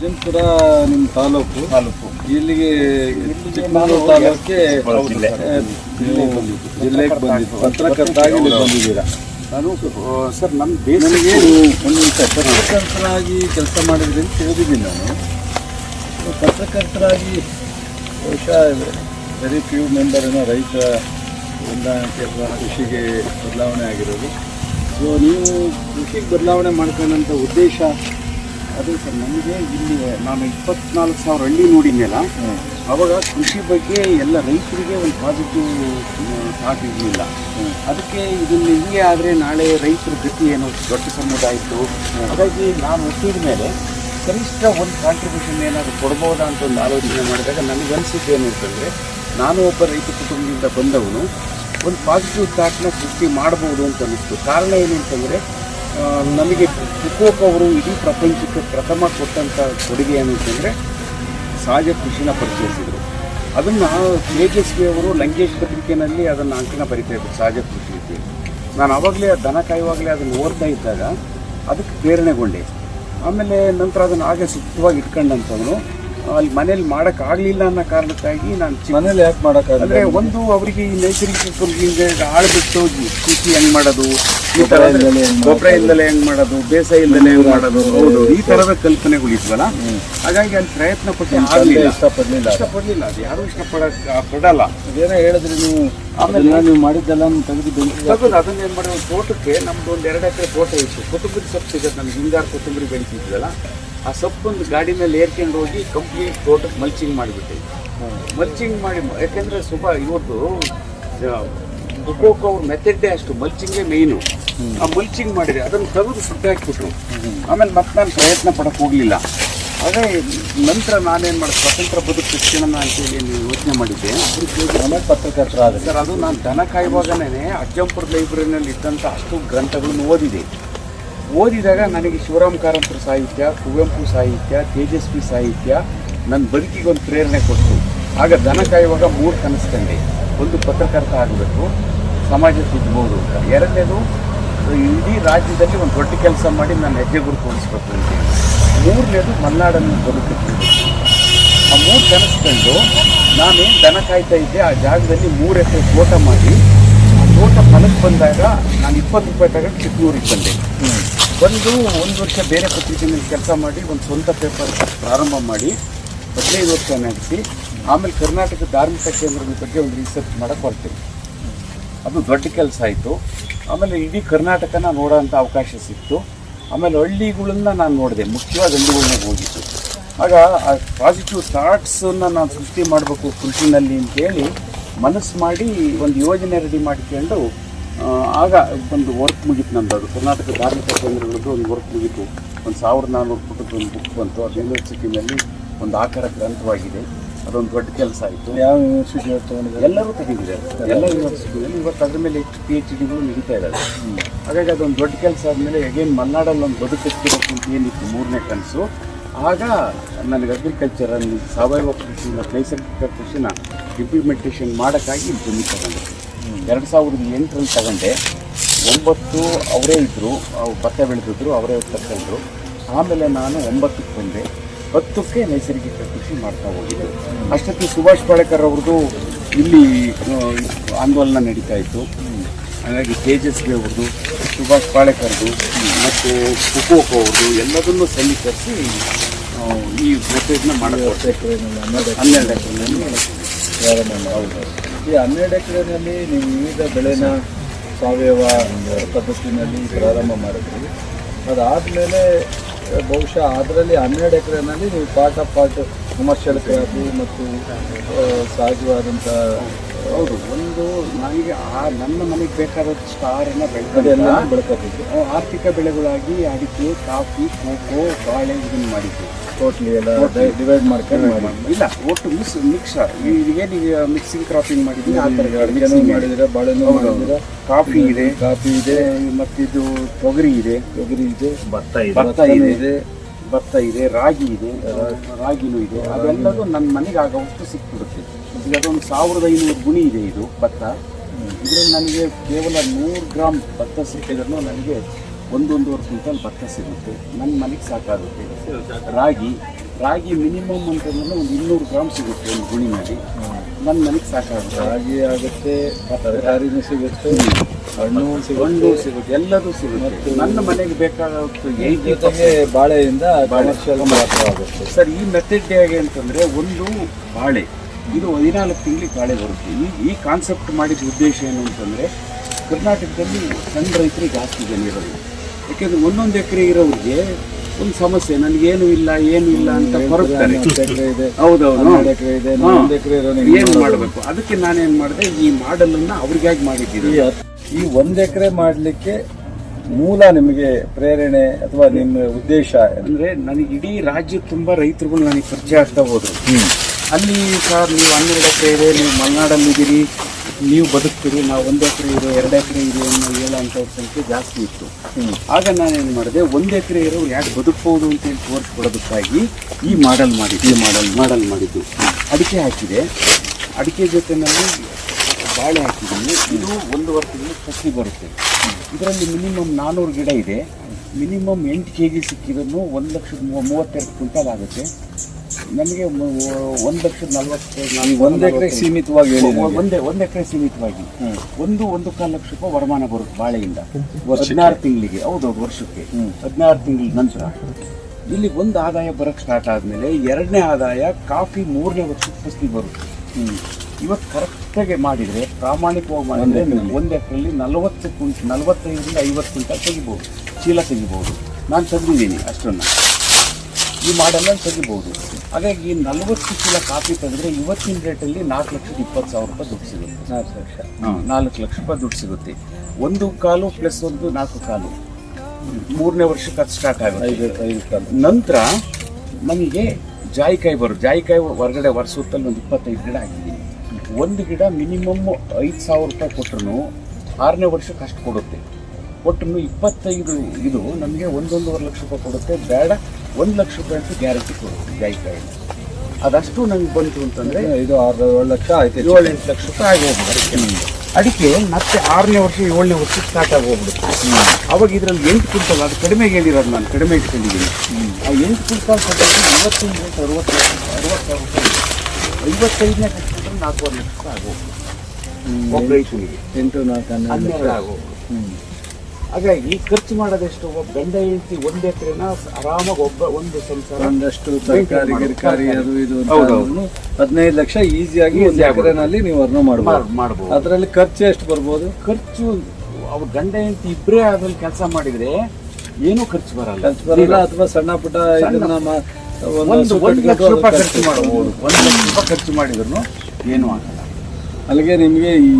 ಅಜ್ಜಂಪುರ ನಿಮ್ಮ ತಾಲೂಕು. ತಾಲೂಕು. ಇಲ್ಲಿಗೆ ಚಿಕ್ಕಮಗಳೂರು ತಾಲೂಕಿಗೆ ಜಿಲ್ಲೆ. ಜಿಲ್ಲೆಗೆ ಬಂದಿದ್ದು. ಪತ್ರಕರ್ತರಾಗಿ ನೀವು ಬಂದಿದ್ದೀರಾ? ನಾನು ಸರ್ ನಮ್ಮ ದೇಶಕ್ಕೆ ಒಂದು ಪತ್ರಕರ್ತರಾಗಿ ಕೆಲಸ ಮಾಡಿದ್ರಿ ಅಂತ ತಿಳಿದಿದ್ದೀನಿ ನಾನು. ಪತ್ರಕರ್ತರಾಗಿ ಬಹುಶಃ ವೆರಿ ಫ್ಯೂ ಏನೋ ರೈತ ಹೊಂದಾಣಿಕೆ ಅಥವಾ ಕೃಷಿಗೆ ಬದಲಾವಣೆ ಆಗಿರೋದು. ಸೊ ನೀವು ಕೃಷಿಗೆ ಬದಲಾವಣೆ ಮಾಡ್ಕೊಂಡಂಥ ಉದ್ದೇಶ ಅದೇ ಸರ್ ನನಗೆ ಇಲ್ಲಿ, ನಾನು ಇಪ್ಪತ್ನಾಲ್ಕು ಸಾವಿರ ಹಳ್ಳಿ ನೋಡಿದ್ನಲ್ಲ, ಅವಾಗ ಕೃಷಿ ಬಗ್ಗೆ ಎಲ್ಲ ರೈತರಿಗೆ ಒಂದು ಪಾಸಿಟಿವ್ ಥಾಟ್ ಇರಲಿಲ್ಲ. ಅದಕ್ಕೆ ಇದನ್ನು ಹಿಂಗೆ ಆದರೆ ನಾಳೆ ರೈತರ ಗತಿ ಏನು, ದೊಡ್ಡ ಸಮುದಾಯ ಇತ್ತು ಹಾಗಾಗಿ ನಾನು ಹುಟ್ಟಿದ ಮೇಲೆ ಕನಿಷ್ಠ ಒಂದು ಕಾಂಟ್ರಿಬ್ಯೂಷನ್ ಏನಾದರೂ ಕೊಡ್ಬೋದಾ ಅಂತ ಒಂದು ಆಲೋಚನೆ ಮಾಡಿದಾಗ ನನಗೆ ಅನಿಸಿದ್ದು ಏನು ಅಂತಂದರೆ ನಾನು ಒಬ್ಬ ರೈತ ಕುಟುಂಬದಿಂದ ಬಂದವನು, ಒಂದು ಪಾಸಿಟಿವ್ ಥಾಟ್ನ ಸೃಷ್ಟಿ ಮಾಡ್ಬೋದು ಅಂತ ಅನ್ನಿಸ್ತು. ಕಾರಣ ಏನು ಅಂತಂದರೆ ನಮಗೆ ಪುಕೋಕ್ ಅವರು ಇಡೀ ಪ್ರಪಂಚಕ್ಕೆ ಪ್ರಥಮ ಕೊಟ್ಟಂಥ ಕೊಡುಗೆ ಏನು ಅಂತಂದರೆ ಸಹಜ ಕೃಷಿನ ಪರಿಚಯಿಸಿದರು. ಅದನ್ನು ತೇಜಸ್ವಿ ಅವರು ಲಂಕೇಶ್ ಪತ್ರಿಕೆಯಲ್ಲಿ ಅದನ್ನು ಅಂಕನ ಬರಿತಾ ಇದ್ದರು ಸಹಜ ಕೃಷಿ ಅಂತ ನಾನು ಆವಾಗಲೇ ದನ ಕಾಯುವಾಗಲೇ ಅದನ್ನು ಓದ್ತಾ ಇದ್ದಾಗ ಅದಕ್ಕೆ ಪ್ರೇರಣೆಗೊಂಡೆ. ಆಮೇಲೆ ನಂತರ ಅದನ್ನು ಹಾಗೆ ಸುಪ್ತವಾಗಿ ಇಟ್ಕೊಂಡಂಥವನು ಅಲ್ಲಿ ಮನೇಲಿ ಮಾಡೋಕ್ಕಾಗಲಿಲ್ಲ ಅನ್ನೋ ಕಾರಣಕ್ಕಾಗಿ ನಾನು ಮನೇಲಿ ಯಾಕೆ ಮಾಡೋಕ್ಕಾಗಲ್ಲ ಅಂದ್ರೆ ಒಂದು ಅವರಿಗೆ ಈ ನೈಸರ್ಗಿಕ ಕೃಷಿಯಿಂದ ಆಳ್ಬಿಟ್ಟು ಕೃಷಿ ಹೆಂಗ್ ಮಾಡೋದು? ಈ ತರ ಗೊಬ್ಬರ ಇಲ್ದಲೆ ಹೆಂಗ್ ಮಾಡೋದು? ಬೇಸಾಯ ಇಲ್ದಲೆ ಹೆಂಗ್ ಮಾಡೋದು? ಹೌದು. ಈ ತರದ ಕಲ್ಪನೆಗಳು ಇದ್ವಲ್ಲ? ಹಾಗಾಗಿ ಅಲ್ಲಿ ಪ್ರಯತ್ನ ಪಟ್ಟು ಆಗ್ಲಿಲ್ಲ. ಇಷ್ಟಪಡಲಿಲ್ಲ ಇಷ್ಟಪಡ್ಲಿಲ್ಲ. ಅದು ಯಾರು ಇಷ್ಟಪಡಕ್ ಪಡಲ್ಲ. ಅದೇನೋ ಹೇಳಿದ್ರಿ ನೀವು? ಆಮೇಲೆ ನೀವು ಮಾಡಿದ್ದೆಲ್ಲ ತೆಗೆದು ತಗೊಂಡು ಅದನ್ನ ಏನ್ ಮಾಡಿ ಒಂದು ತೋಟಕ್ಕೆ ನಮ್ದು ಒಂದ್ ಎರಡು ಎಕರೆ ತೋಟ ಇತ್ತು. ಕೊತ್ತಂಬರಿ ಸೊಪ್ಪು ಸಿಗುತ್ತೆ ನಮ್ಗೆ. ಹಿಂಗಾರು ಕೊತ್ತಂಬರಿ ಬೆಳಿತಿದ್ವಲ್ಲ? ಆ ಸೊಪ್ಪೊಂದು ಗಾಡಿ ಮೇಲೆ ಏರ್ಕೊಂಡು ಹೋಗಿ ಕಂಪ್ಲೀಟ್ ತೋಟಕ್ಕೆ ಮಲ್ಚಿಂಗ್ ಮಾಡಿಬಿಟ್ಟೆ ಮಲ್ಚಿಂಗ್ ಮಾಡಿ ಯಾಕೆಂದ್ರೆ ಸುಭಾ ಇವತ್ತು ಬುಕೋಕ್ ಅವ್ರ ಮೆಥಡ್ಡೇ ಅಷ್ಟು ಮಲ್ಚಿಂಗೇ ಮೇಯ್ನು ಆ ಮಲ್ಚಿಂಗ್ ಮಾಡಿದ್ರೆ ಅದನ್ನು ತೆಗೆದು ಸುಟ್ಟಾಕ್ಬಿಟ್ರು ಆಮೇಲೆ ಮತ್ತೆ ನಾನು ಪ್ರಯತ್ನ ಪಡಕ್ಕೆ ಹೋಗಲಿಲ್ಲ. ಅದೇ ನಂತರ ನಾನೇನು ಮಾಡಿದೆ ಸ್ವತಂತ್ರ ಬದುಕು ಶಿಕ್ಷಣ ಅಂತೇಳಿ ನೀವು ಯೋಚನೆ ಮಾಡಿದ್ದೆ. ಆಮೇಲೆ ಪತ್ರಕರ್ತರ ಸರ್ ಅದು ನಾನು ದನ ಕಾಯುವಾಗನೇ ಅಜ್ಜಂಪುರ ಲೈಬ್ರರಿನಲ್ಲಿ ಇದ್ದಂಥ ಅಷ್ಟು ಗ್ರಂಥಗಳನ್ನು ಓದಿದೆ. ಓದಿದಾಗ ನನಗೆ ಶಿವರಾಮ್ ಕಾರಂತರ ಸಾಹಿತ್ಯ, ಕುವೆಂಪು ಸಾಹಿತ್ಯ, ತೇಜಸ್ವಿ ಸಾಹಿತ್ಯ ನನ್ನ ಬದುಕಿಗೆ ಒಂದು ಪ್ರೇರಣೆ ಕೊಟ್ಟು ಆಗ ದನ ಕಾಯುವಾಗ ಮೂರು ಕನಸ್ಕೊಂಡೆ. ಒಂದು ಪತ್ರಕರ್ತ ಆಗಬೇಕು, ಸಮಾಜ ಸಿಗ್ಬೋದು ಅಂತ. ಎರಡನೇದು, ಇಡೀ ರಾಜ್ಯದಲ್ಲಿ ಒಂದು ದೊಡ್ಡ ಕೆಲಸ ಮಾಡಿ ನನ್ನ ಹೆಜ್ಜೆ ಗುರು ತೋರಿಸ್ಬೇಕು ಅಂತ ಮೂರನೇದು, ಮಲೆನಾಡನ್ನು ಬದುಕುತ್ತೆ ಆ ಮೂರು ಕನಸ್ಕೊಂಡು ನಾನು ದನ ಕಾಯ್ತಾ ಇದ್ದೆ, ಆ ಜಾಗದಲ್ಲಿ ಮೂರು ಎಕರೆ ತೋಟ ಮಾಡಿ, ಆ ತೋಟ ಫಲಕ್ಕೆ ಬಂದಾಗ ನಾನು ಇಪ್ಪತ್ತು ರೂಪಾಯಿ ತಗೊಂಡು ಚಿಕ್ಕನೂರಿಗೆ ಬಂದೆ. ಬಂದು ಒಂದು ವರ್ಷ ಬೇರೆ ಪತ್ರಿಕೆಯಲ್ಲಿ ಕೆಲಸ ಮಾಡಿ, ಒಂದು ಸ್ವಂತ ಪೇಪರ್ ಪ್ರಾರಂಭ ಮಾಡಿ, ಹದಿನೈದು ವರ್ಷ ನಡೆಸಿ ಆಮೇಲೆ ಕರ್ನಾಟಕ ಧಾರ್ಮಿಕ ಕೇಂದ್ರದ ಬಗ್ಗೆ ಒಂದು ರಿಸರ್ಚ್ ಮಾಡೋಕ್ಕೆ ಹೊರಟೆ ಅದು ದೊಡ್ಡ ಕೆಲಸ ಆಯಿತು. ಆಮೇಲೆ ಇಡೀ ಕರ್ನಾಟಕನ ನೋಡೋಂಥ ಅವಕಾಶ ಸಿಕ್ತು. ಆಮೇಲೆ ಹಳ್ಳಿಗಳನ್ನ ನಾನು ನೋಡಿದೆ ಮುಖ್ಯವಾಗಿ ಹಳ್ಳಿಗಳನ್ನ ಹೋಗಿದ್ದು. ಆಗ ಆ ಪಾಸಿಟಿವ್ ಥಾಟ್ಸನ್ನು ನಾನು ಸೃಷ್ಟಿ ಮಾಡಬೇಕು ಕೃಷಿನಲ್ಲಿ ಅಂತೇಳಿ ಮನಸ್ಸು ಮಾಡಿ ಒಂದು ಯೋಜನೆ ರೆಡಿ ಮಾಡಿಕೊಂಡು ಆಗ ಒಂದು ವರ್ಕ್ ಮುಗಿತು ನಂದು ಅದು. ಕರ್ನಾಟಕ ಧಾರ್ಮಿಕ ಕೇಂದ್ರಗಳದ್ದು ಒಂದು ವರ್ಕ್ ಮುಗಿತು. ಒಂದು ಸಾವಿರದ ನಾನ್ನೂರು ಪುಟದ ಒಂದು ಬುಕ್ ಬಂತು. ಅದು ಯೂನಿವರ್ಸಿಟಿನಲ್ಲಿ ಒಂದು ಆಕಾರ ಗ್ರಂಥವಾಗಿದೆ. ಅದೊಂದು ದೊಡ್ಡ ಕೆಲಸ ಆಯಿತು. ಯಾವ ಯೂನಿವರ್ಸಿಟಿ ತಗೊಂಡಿದ್ದಾರೆ? ಎಲ್ಲರೂ ತೆಗೆದಿದ್ದಾರೆ. ಎಲ್ಲ ಯೂನಿವರ್ಸಿಟಿಗಳಲ್ಲಿ ಇವತ್ತು ಅದ್ರ ಮೇಲೆ ಹೆಚ್ಚು ಪಿ ಎಚ್ ಡಿಗಳು ನಡೀತಾ ಇದ್ದಾವೆ. ಹಾಗಾಗಿ ಅದೊಂದು ದೊಡ್ಡ ಕೆಲಸ ಆದಮೇಲೆ ಅಗೇನ್ ಮಲೆನಾಡಲ್ಲಿ ಒಂದು ಕೆಲಸ ಅಂತ ಏನಿತ್ತು ಮೂರನೇ ಕನಸು. ಆಗ ನನಗೆ ಅಗ್ರಿಕಲ್ಚರಲ್ಲಿ ಸಾವಯವ ಕೃಷಿ ಮತ್ತು ನೈಸರ್ಗಿಕ ಕೃಷಿನ ಇಂಪ್ಲಿಮೆಂಟೇಷನ್ ಮಾಡೋಕ್ಕಾಗಿ ಭೂಮಿ ಜಮೀನು ತಗೊಂಡೆ ಎರಡು ಸಾವಿರದ ಎಂಟರಲ್ಲಿ ತಗೊಂಡೆ. ಒಂಬತ್ತು ಅವರೇ ಇದ್ದರು ಅವ್ರು ಭತ್ತ ಬೆಳೆದಿದ್ರು ಅವರೇ ತಗೊಂಡ್ರು ಆಮೇಲೆ ನಾನು ಒಂಬತ್ತಕ್ಕೆ ಬಂದೆ. ಹತ್ತಕ್ಕೆ ನೈಸರ್ಗಿಕ ಕೃಷಿ ಮಾಡ್ತಾ ಹೋಗಿದ್ದೆ. ಅಷ್ಟೊತ್ತಿಗೆ ಸುಭಾಷ್ ಪಾಳೇಕರ್ ಅವ್ರದ್ದು ಇಲ್ಲಿ ಆಂದೋಲನ ನಡೀತಾ ಇತ್ತು. ಹಾಗಾಗಿ ತೇಜಸ್ವಿ ಅವ್ರದ್ದು ಸುಭಾಷ್ ಪಾಳೇಕರ್ದು ಮತ್ತು ಕುಕೋಕ್ ಅವರು ಎಲ್ಲದನ್ನು ಸಮೀಕರಿಸಿ ಆ, ಈ ಮೆಥಡ್ನ ಮಾಡೋದು ಹನ್ನೆರಡು ಎಕರೆ ಈ ಹನ್ನೆರಡು ಎಕರೆನಲ್ಲಿ ನೀವು ವಿವಿಧ ಬೆಳೆನ ಸಾವಯವ ಪದ್ಧತಿನಲ್ಲಿ ಪ್ರಾರಂಭ ಮಾಡಿದ್ರಿ. ಅದಾದಮೇಲೆ ಬಹುಶಃ ಅದರಲ್ಲಿ ಹನ್ನೆರಡು ಎಕರೆನಲ್ಲಿ ನೀವು part of part commercial crop ಮತ್ತು ಸಹಜವಾದಂಥ ಹೌದು ಒಂದು ನನಗೆ ಆ ನನ್ನ ಮನೆಗೆ ಬೇಕಾದಷ್ಟು ಸ್ಟಾರನ್ನು ಬೆಳೆದೆಲ್ಲ ಬೆಳೆದ ಬೆಳ್ಕೊತಿದ್ರು ಆರ್ಥಿಕ ಬೆಳೆಗಳಾಗಿ ಅಡಿಕೆ ಕಾಫಿ ಕೋಕೋ ಬಾಳೆ ಇದನ್ನು ಮಾಡಿದ್ವಿ. ಟೋಟ್ಲಿ ಎಲ್ಲ ಡಿವೈಡ್ ಮಾಡ್ಕೊಂಡು ಮಾಡಿ ಇಲ್ಲ ಒಟ್ಟು ಮಿಕ್ಸ್ ಮಿಕ್ಸ್ ಈಗೇನೀಗ ಮಿಕ್ಸಿಂಗ್ ಕ್ರಾಪಿಂಗ್ ಮಾಡಿದ್ದೀನಿ ಆ ಥರ ಮಾಡಿದ್ರೆ mixing ಮಾಡಿದಿರ ಕಾಫಿ ಇದೆ. ಕಾಫಿ ಇದೆ. ಮತ್ತಿದು ತೊಗರಿ ಇದೆ. ತೊಗರಿ ಇದೆ. ಭತ್ತ ಇದೆ. ಭತ್ತ ಇದೆ. ಇದೆ. ಭತ್ತ ಇದೆ. ರಾಗಿ ಇದೆ. ರಾಗಿನೂ ಇದೆ. ಅದೆಲ್ಲದೂ ನನ್ನ ಮನೆಗೆ ಆಗೋವಷ್ಟು ಸಿಕ್ಬಿಡುತ್ತೆ. ಈಗ ಅದೊಂದು ಸಾವಿರದ ಐನೂರು ಗುಣಿ ಇದೆ ಇದು ಭತ್ತ. ಇದರಲ್ಲಿ ನನಗೆ ಕೇವಲ ನೂರು ಗ್ರಾಮ್ ಭತ್ತ ಸಿಕ್ಕಿದ್ರು ನನಗೆ ಒಂದೊಂದೂವರೆ ಕ್ವಿಂಟಲ್ ಭತ್ತ ಸಿಗುತ್ತೆ. ನನ್ನ ಮನೆಗೆ ಸಾಕಾಗುತ್ತೆ. ರಾಗಿ ರಾಗಿ ಮಿನಿಮಮ್ ಅಂತಂದ್ರೆ ಒಂದು ಇನ್ನೂರು ಗ್ರಾಮ್ ಸಿಗುತ್ತೆ ಒಂದು ಗುಣಿನಲ್ಲಿ ನನ್ನ ಮನೆಗೆ ಸಾಕಾಗುತ್ತೆ. ರಾಗಿ ಆಗುತ್ತೆ ತರಕಾರಿನೂ ಸಿಗುತ್ತೆ ಹಣ್ಣು ಹಣ್ಣು ಸಿಗುತ್ತೆ. ಸಿಗುತ್ತೆ. ಎಲ್ಲದೂ ಸಿಗುತ್ತೆ. ನನ್ನ ಮನೆಗೆ ಬೇಕಾಗುತ್ತೆ ಈ ಜೊತೆಗೆ ಬಾಳೆಯಿಂದ ಕಮರ್ಷಿಯಲ್ ಮಾತ್ರ ಆಗುತ್ತೆ. ಸರ್ ಈ ಮೆಥಡ್ ಹೇಗೆ ಅಂತಂದರೆ ಒಂದು ಬಾಳೆ. ಇದು ಹದಿನಾಲ್ಕು ತಿಂಗಳಿಗೆ ಬಾಳೆ ಬರುತ್ತೆ. ಈ ಈ ಕಾನ್ಸೆಪ್ಟ್ ಮಾಡಿದ ಉದ್ದೇಶ ಏನು ಅಂತಂದರೆ ಕರ್ನಾಟಕದಲ್ಲಿ ಸಣ್ಣ ರೈತರಿಗೆ ಜಾಸ್ತಿ ಜನ ಇರೋದು ಯಾಕೆಂದರೆ ಒಂದೊಂದು ಎಕರೆ ಇರೋರಿಗೆ ಒಂದು ಸಮಸ್ಯೆ ನನಗೇನು ಇಲ್ಲ ಏನು ಇಲ್ಲ ಅಂತ ಹೊರಗ್ತಾರೆ. ಹೌದೌದು ಏನು ಮಾಡಬೇಕು? ಅದಕ್ಕೆ ನಾನೇನು ಮಾಡಿದೆ ಈ ಮಾಡಲನ್ನು ಅವ್ರಿಗಾಗಿ ಮಾಡಿದ್ದೀನಿ ಈ ಒಂದು ಈ ಒಂದ್ ಎಕರೆ ಮಾಡ್ಲಿಕ್ಕೆ ಮೂಲ ನಿಮಗೆ ಪ್ರೇರಣೆ ಅಥವಾ ನಿಮ್ಮ ಉದ್ದೇಶ ಅಂದ್ರೆ ನನಗೆ ಇಡೀ ರಾಜ್ಯ ತುಂಬ ರೈತರುಗಳು ನನಗೆ ಪರಿಚಯ ಆಗ್ತಾ ಹೋದ್ರು. ಅಲ್ಲಿ ಸರ್ ನೀವು ಹನ್ನೆರಡು ಎಕರೆ ಇದೆ ನೀವು ಮಲೆನಾಡಲ್ಲಿದ್ದೀರಿ ನೀವು ಬದುಕ್ತೀರಿ ನಾವು ಒಂದು ಎಕರೆ ಇದೆ ಎರಡು ಎಕರೆ ಇದೆ ಅನ್ನೋ ಹೇಳೋಂಥವ್ರ ಸಂಖ್ಯೆ ಜಾಸ್ತಿ ಇತ್ತು. ಆಗ ನಾನೇನು ಮಾಡಿದೆ ಒಂದು ಎಕರೆ ಇರೋ ಯಾಕೆ ಬದುಕ್ಬೋದು ಅಂತೇಳಿ ತೋರಿಸ್ಕೊಡೋದಕ್ಕಾಗಿ ಈ ಮಾಡಲ್ ಮಾಡಿದ್ದು. ಈ ಮಾಡಲ್ ಮಾಡಲ್ ಮಾಡಿದ್ದು. ಅಡಿಕೆ ಹಾಕಿದೆ. ಅಡಿಕೆ ಜೊತೆನಲ್ಲಿ ಬಾಳೆ ಹಾಕಿದ್ದೀನಿ. ಇದು ಒಂದು ವರ್ಷದಲ್ಲಿ ಸಸಿ ಬರುತ್ತೆ. ಇದರಲ್ಲಿ ಮಿನಿಮಮ್ ನಾನ್ನೂರು ಗಿಡ ಇದೆ. ಮಿನಿಮಮ್ ಎಂಟು ಕೆ ಜಿ ಸಿಕ್ಕಿದ್ರು ಒಂದು ಲಕ್ಷದ ಮೂವ- ಮೂವತ್ತೆರಡು ಕ್ವಿಂಟಲ್ ಆಗುತ್ತೆ. ನಮಗೆ ಒಂದು ಲಕ್ಷದ ನಲ್ವತ್ತು ಒಂದು ಎಕರೆ ಸೀಮಿತವಾಗಿ ಒಂದೇ ಒಂದು ಎಕರೆ ಸೀಮಿತವಾಗಿ. ಒಂದು ಒಂದು ಕಾಲು ಲಕ್ಷ ರೂಪಾಯಿ ವರಮಾನ ಬರುತ್ತೆ ಬಾಳೆಯಿಂದ. ಹದಿನಾರು ತಿಂಗಳಿಗೆ. ಹೌದೌದು ವರ್ಷಕ್ಕೆ. ಹದಿನಾರು ತಿಂಗಳ ನಂತರ. ಇಲ್ಲಿ ಒಂದು ಆದಾಯ ಬರಕ್ಕೆ ಸ್ಟಾರ್ಟ್ ಆದಮೇಲೆ ಎರಡನೇ ಆದಾಯ ಕಾಫಿ ಮೂರನೇ ವರ್ಷಕ್ಕೆ ಫಸ್ಟಿಗೆ ಬರುತ್ತೆ. ಇವತ್ತು ಕರೆಕ್ಟಾಗಿ ಮಾಡಿದರೆ ಪ್ರಾಮಾಣಿಕವಾಗಿ ಮಾಡಿದರೆ? ಒಂದು ಎಕರೆಯಲ್ಲಿ ನಲವತ್ತು ಕ್ವಿಂಟ್ ನಲವತ್ತೈದರಿಂದ ಐವತ್ತು ಕ್ವಿಂಟಲ್ ತೆಗಿಬೋದು. ಚೀಲ ತೆಗಿಬೋದು. ನಾನು ತಂದಿದ್ದೀನಿ ಅಷ್ಟನ್ನು. ಈ ಮಾಡಲ್ಲ ತೆಗಿಬಹುದು ಹಾಗಾಗಿ ನಲವತ್ತು ಚೀಲ ಕಾಫಿ ತೆಗೆದ್ರೆ ಇವತ್ತಿನ ರೇಟಲ್ಲಿ ನಾಲ್ಕು ಲಕ್ಷದ ಇಪ್ಪತ್ತು ಸಾವಿರ ರೂಪಾಯಿ ದುಡ್ಡು ಸಿಗುತ್ತೆ. ನಾಲ್ಕು ಲಕ್ಷ. ನಾಲ್ಕು ಲಕ್ಷ ರೂಪಾಯಿ ದುಡ್ಡು ಸಿಗುತ್ತೆ. ಒಂದು ಕಾಲು ಪ್ಲಸ್ ಒಂದು ನಾಲ್ಕು ಕಾಲು. ಮೂರನೇ ವರ್ಷಕ್ಕೆ ಅದು ಸ್ಟಾರ್ಟ್ ಆಗುತ್ತೆ. ಐದು ಐದು ಕಾಲ. ನಂತರ ನಮಗೆ ಜಾಯಿಕಾಯಿ ಬರು ಜಾಯಿಕಾಯಿ ಹೊರಗಡೆ ವರ್ಷದಲ್ಲಿ ಒಂದು ಇಪ್ಪತ್ತೈದು ಗಿಡ ಹಾಕಿದ್ದೀನಿ ಒಂದು ಗಿಡ ಮಿನಿಮಮ್ ಐದು ಸಾವಿರ ರೂಪಾಯಿ ಕೊಟ್ಟರು ಆರನೇ ವರ್ಷಕ್ಕೆ ಅಷ್ಟು ಕೊಡುತ್ತೆ. ಒಟ್ಟು ಇಪ್ಪತ್ತೈದು ಇದು ನಮಗೆ ಒಂದೊಂದೂವರೆ ಲಕ್ಷ ರೂಪಾಯಿ ಕೊಡುತ್ತೆ. ಬೇಡ ಒಂದು ಲಕ್ಷ ರೂಪಾಯಿ ಅಂತ ಗ್ಯಾರಂಟಿ ಕೊಡ್ತೀನಿ ಜಾಯಿಕಾಯಿ ಅದಷ್ಟು ನಂಗೆ ಬಂತು ಅಂತಂದರೆ ಇದು ಆರು ಏಳು ಲಕ್ಷ ಆಯ್ತು ಏಳು ಎಂಟು ಲಕ್ಷ ರೂಪಾಯಿ ಆಗಿ ಹೋಗ್ಬಿಡುತ್ತೆ ಅಡಿಕೆ ಮತ್ತೆ ಆರನೇ ವರ್ಷ ಏಳನೇ ವರ್ಷಕ್ಕೆ ಸ್ಟಾರ್ಟ್ ಆಗಿ ಹೋಗ್ಬಿಡುತ್ತೆ ಅವಾಗ ಇದರಲ್ಲಿ ಎಂಟು ಕ್ವಿಂಟಲ್ ಅದು ಕಡಿಮೆಗೆ ಹೇಳಿರೋದು ನಾನು ಕಡಿಮೆ ಇಟ್ಕೊಂಡಿದ್ದೀನಿ. ಆ ಎಂಟು ಕುಂಟಲ್ ಕೊಟ್ಟರೆ ಇವತ್ತಿನ ಲಕ್ಷ ಅರವತ್ತು ಲಕ್ಷ ಅರವತ್ತು ಸಾವಿರ ರೂಪಾಯಿ. ಐವತ್ತೈದನೇ ಕಟ್ಟಿದ್ರೆ ನಾಲ್ಕೂವರೆ ಲಕ್ಷ ರೂಪಾಯಿ ಒಬ್ಬ ರೈತನಿಗೆ ಎಂಟು ನಾಲ್ಕು ಹನ್ನೆರಡು. ಆಗೋಗ್ಬಿಡುತ್ತೆ. ಹ್ಮ್. ಹಾಗಾಗಿ ಖರ್ಚು ಮಾಡೋದೆಷ್ಟು? ಒಬ್ಬ ಗಂಡ ಹೆಂಡತಿ ಒಂದು ಎಕರೆನ ಆರಾಮಾಗಿ ಒಬ್ಬ ಒಂದು ಸಂಸಾರ. ಒಂದಷ್ಟು ತರಕಾರಿ ಗಿರ್ಕಾರಿ ಅದು ಇದು ಅಂತ ಅಂದ್ರೂ ಹದಿನೈದು ಲಕ್ಷ ಈಸಿಯಾಗಿ ಒಂದು. ಎಕರೆನಲ್ಲಿ ನೀವು ಅರ್ನ ಮಾಡ್ಬೋದು. ಮಾಡ್- ಮಾಡ್ಬೋದು. ಅದರಲ್ಲಿ ಖರ್ಚು ಎಷ್ಟು ಬರ್ಬೋದು? ಖರ್ಚು ಅವ್ರ ಗಂಡ ಹೆಂಡತಿ ಇಬ್ಬರೇ ಅದ್ರಲ್ಲಿ ಕೆಲಸ ಮಾಡಿದ್ರೆ ಏನೂ ಖರ್ಚು ಬರಲ್ಲ. ಖರ್ಚು ಬರಲ್ಲ ಅಥವಾ ಸಣ್ಣ ಪುಟ್ಟ ಇದನ್ನ ಮ- ಒಂದು ಒಂದು ಲಕ್ಷ ರೂಪಾಯಿ ಖರ್ಚು ಮಾಡಬಹುದು ಒಂದು ಲಕ್ಷ ರೂಪಾಯಿ ಖರ್ಚು ಮಾಡಿದ್ರು ಏನೂ ಆಗಲ್ಲ. ಅಲ್ಲಿಗೆ ನಿಮಗೆ ಈ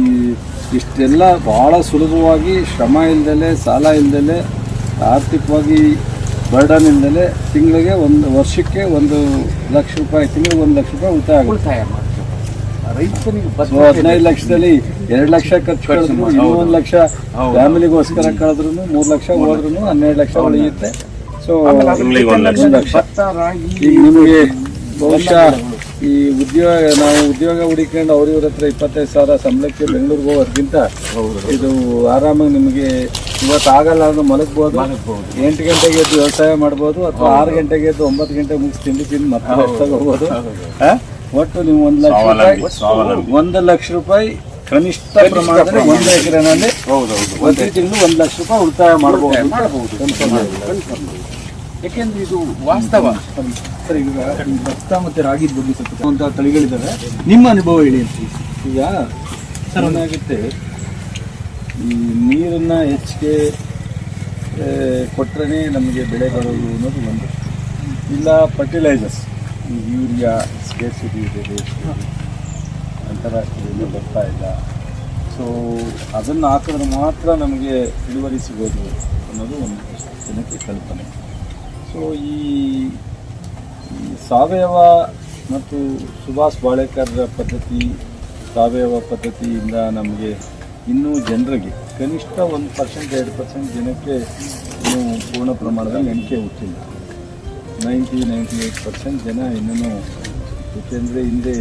ಇಷ್ಟೆಲ್ಲ ಭಾಳ ಸುಲಭವಾಗಿ ಶ್ರಮ ಇಲ್ದಲೆ ಸಾಲ ಇಲ್ದಲೆ ಆರ್ಥಿಕವಾಗಿ ಬರ್ಡನ್ ಇಲ್ದಲೆ ತಿಂಗಳಿಗೆ ಒಂದು ವರ್ಷಕ್ಕೆ ಒಂದು ಲಕ್ಷ ರೂಪಾಯಿ ತಿಂಗಳಿಗೆ ಒಂದು ಲಕ್ಷ ರೂಪಾಯಿ ಉಳಿತಾಯ ಆಗುತ್ತೆ. ಉಳಿತಾಯ ಮಾಡ್ತೀವಿ. ರೈತನಿಗೆ ಸೊ ಹದಿನೈದು ಲಕ್ಷದಲ್ಲಿ ಎರಡು ಲಕ್ಷ ಖರ್ಚು ಕಳೆದ್ರು ಇನ್ನೊಂದು ಒಂದು ಲಕ್ಷ ಫ್ಯಾಮಿಲಿಗೋಸ್ಕರ ಕಳೆದ್ರು ಮೂರು ಲಕ್ಷ ಹೋದ್ರೂ ಹನ್ನೆರಡು ಲಕ್ಷ ಉಳಿಯುತ್ತೆ. ಸೊ ಒಂದು ಲಕ್ಷ. ಈಗ ನಿಮಗೆ ಬಹುಶಃ ಈ ಉದ್ಯೋಗ ನಾವು ಉದ್ಯೋಗ ಹುಡುಕೊಂಡು ಅವ್ರ ಇವ್ರ ಹತ್ರ ಇಪ್ಪತ್ತೈದು ಸಾವಿರ ಸಂಬಳಕ್ಕೆ ಬೆಂಗಳೂರಿಗೆ ಹೋಗೋದ್ಕಿಂತ ಇದು ಆರಾಮಾಗಿ ನಿಮಗೆ ಇವತ್ತು ಆಗಲ್ಲ ಅಂದ್ರೆ ಮಲಗ್ಬೋದು. ಎಂಟು ಗಂಟೆಗೆ ಎದ್ದು ವ್ಯವಸಾಯ ಮಾಡ್ಬೋದು ಅಥವಾ ಆರು ಗಂಟೆಗೆ ಎದ್ದು ಒಂಬತ್ತು ಗಂಟೆಗೆ ಮುಗಿಸಿ ತಿಂಡಿ ತಿಂದು ಮತ್ತೆ ಹೋಗ್ಬೋದು? ಒಟ್ಟು ನೀವು ಒಂದು ಲಕ್ಷ ರೂಪಾಯಿ ಒಂದು ಲಕ್ಷ ರೂಪಾಯಿ ಕನಿಷ್ಠ ಪ್ರಮಾಣದಲ್ಲಿ ಒಂದು ಎಕರೆನಲ್ಲಿ ಒಂದು ಪ್ರತಿ ತಿಂಗಳು ಒಂದು ಲಕ್ಷ ರೂಪಾಯಿ ಉಳಿತಾಯ ಮಾಡಬಹುದು ಮಾಡಬಹುದು. ಯಾಕೆಂದ್ರೆ ಇದು ವಾಸ್ತವ. ಸರ್ ಈಗ ಭತ್ತ ಮತ್ತೆ ರಾಗಿದ ಬಗ್ಗೆ ಸ್ವಲ್ಪ ಅಂತ ತಳಿಗಳಿದ್ದಾವೆ. ನಿಮ್ಮ ಅನುಭವ ಹೇಳಿ ಅಂತ. ಈಗ ಸರ್ ಏನಾಗುತ್ತೆ? ಈ ನೀರನ್ನ ಹೆಚ್ಚಿಗೆ ಕೊಟ್ಟರೆ ನಮಗೆ ಬೆಳೆ ಬರೋದು ಅನ್ನೋದು ಒಂದು. ಇಲ್ಲ ಫರ್ಟಿಲೈಸರ್ಸ್ ಈ ಯೂರಿಯಾ ಸ್ಕೇರ್ಸಿಟಿ ಇದೆ ಅಂತಾರಾಷ್ಟ್ರೀಯ ಬರ್ತಾ ಇಲ್ಲ. ಸೊ ಅದನ್ನು ಹಾಕಿದ್ರೆ ಮಾತ್ರ ನಮಗೆ ಇಳುವರಿ ಸಿಗೋದು ಅನ್ನೋದು ಒಂದು ಜನಕ್ಕೆ ಕಲ್ಪನೆ. ಸೊ ಈ ಸಾವಯವ ಮತ್ತು ಸುಭಾಷ್ ಬಾಳೇಕರ್ ಪದ್ಧತಿ, ಸಾವಯವ ಪದ್ಧತಿಯಿಂದ ನಮಗೆ ಇನ್ನೂ ಜನರಿಗೆ ಕನಿಷ್ಠ ಒಂದು ಪರ್ಸೆಂಟ್, ಎರಡು ಪರ್ಸೆಂಟ್ ಜನಕ್ಕೆ ಇನ್ನೂ ಪೂರ್ಣ ಪ್ರಮಾಣದಲ್ಲಿ ನೆನಕೆ ಹುಟ್ಟಿಲ್ಲ. ನೈಂಟಿ ನೈಂಟಿ ಏಯ್ಟ್ ಪರ್ಸೆಂಟ್ ಜನ ಇನ್ನೂ ಏಕೆಂದರೆ ಹಿಂದೆ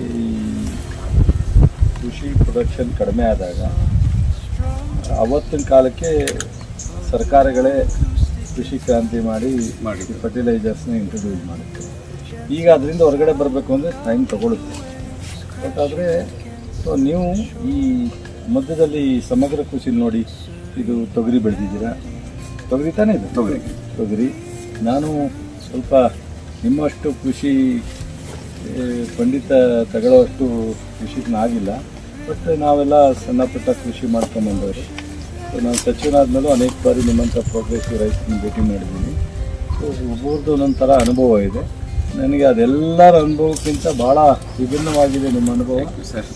ಈ ಕೃಷಿ ಪ್ರೊಡಕ್ಷನ್ ಕಡಿಮೆ ಆದಾಗ ಅವತ್ತಿನ ಕಾಲಕ್ಕೆ ಸರ್ಕಾರಗಳೇ ಕೃಷಿ ಕ್ರಾಂತಿ ಮಾಡಿ ಮಾಡಿ. ಫರ್ಟಿಲೈಸರ್ಸ್ನ ಇಂಟ್ರೊಡ್ಯೂಸ್ ಮಾಡುತ್ತೆ ಈಗ ಅದರಿಂದ ಹೊರಗಡೆ ಬರಬೇಕು ಅಂದರೆ ಟೈಮ್ ತಗೊಳುತ್ತೆ. ಬಟ್ ಆದರೆ ಸೊ ನೀವು ಈ ಮಧ್ಯದಲ್ಲಿ ಸಮಗ್ರ ಕೃಷಿ ನೋಡಿ ಇದು ತೊಗರಿ ಬೆಳೆದಿದ್ದೀರಾ? ತೊಗರಿ ತಾನೇ ಇದೆ. ತೊಗರಿ. ತೊಗರಿ. ನಾನು ಸ್ವಲ್ಪ ನಿಮ್ಮಷ್ಟು ಕೃಷಿ ಪಂಡಿತ ತಗೊಳ್ಳೋಷ್ಟು ಕೃಷಿಕನಾಗಿಲ್ಲ. ಬಟ್ ನಾವೆಲ್ಲ ಸಣ್ಣ ಪುಟ್ಟ ಕೃಷಿ ಮಾಡ್ಕೊಂಬಂದವರು ನಾನು ಸಚಿವನಾದ್ಮೇಲೂ ಅನೇಕ ಬಾರಿ ನಿಮ್ಮಂಥ ಪ್ರೋಗ್ರೆಸಿವ್ ರೈತರನ್ನ ಭೇಟಿ ಮಾಡಿದ್ದೀನಿ. ಸೊ ಒಬ್ಬರದ್ದು ಥರ ಅನುಭವ ಇದೆ. ನನಗೆ ಅದೆಲ್ಲರ ಅನುಭವಕ್ಕಿಂತ ಭಾಳ ವಿಭಿನ್ನವಾಗಿದೆ ನಿಮ್ಮ ಅನುಭವ. ಸರ್